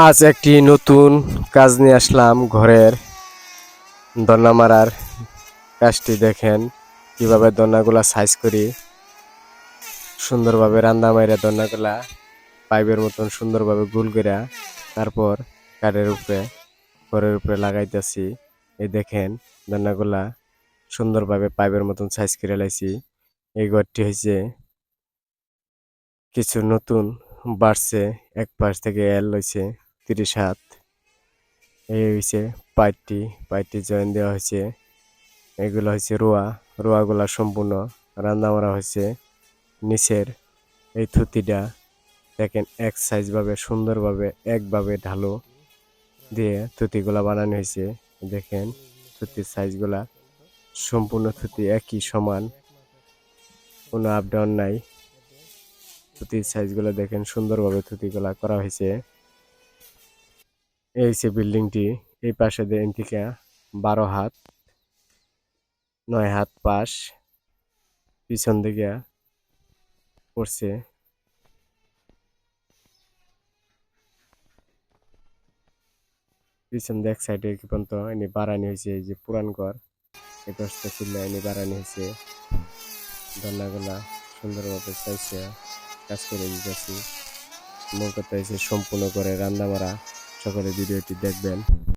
আজ একটি নতুন কাজ নিয়ে আসলাম ঘরের দন্না মারার কাজটি দেখেন, কীভাবে দন্নাগুলা সাইজ করি। সুন্দরভাবে রান্না মাইরা দন্নাগুলা পাইপের মতন সুন্দরভাবে গুল করা তারপর কাঠের উপরে, ঘরের উপরে লাগাইতেছি। এই দেখেন, দন্নাগুলা সুন্দরভাবে পাইপের মতন সাইজ করে লাইছি। এই ঘরটি হয়েছে কিছু নতুন, বাড়ছে এক পাশ থেকে এল হয়েছে তিরিশ হাত। এই হয়েছে পাইপটি পাইপটি জয়েন দেওয়া হয়েছে এগুলো হয়েছে রোয়া, রোয়াগুলা সম্পূর্ণ রান্না করা হয়েছে নিচের এই থুতিটা দেখেন এক সাইজভাবে, সুন্দরভাবে একভাবে ঢালো দিয়ে থুতিগুলা বানানো হয়েছে দেখেন থুতির সাইজগুলা, সম্পূর্ণ থুতি একই সমান। কোনো আপ ডাউন নাই। থুতির সাইজগুলো দেখেন সুন্দরভাবে থুতিগুলা করা হয়েছে এই হচ্ছে বিল্ডিংটি, এই পাশে দেন থেকে বারো হাত, নয় হাত পাশ, পিছন দিকে পড়ছে। পিছন দিক সাইডে কি পর্যন্ত এনে বাড়ানি হয়েছে, এই যে পুরান ঘর এই পাশটা ছিল এনে বাড়ানি হয়েছে। দন্নাগুলা সুন্দরভাবে চাইছে কাজ করে দিতেছি। মোর কথা হয়েছে সম্পূর্ণ করে রান্না মারা সকলে ভিডিওটি দেখবেন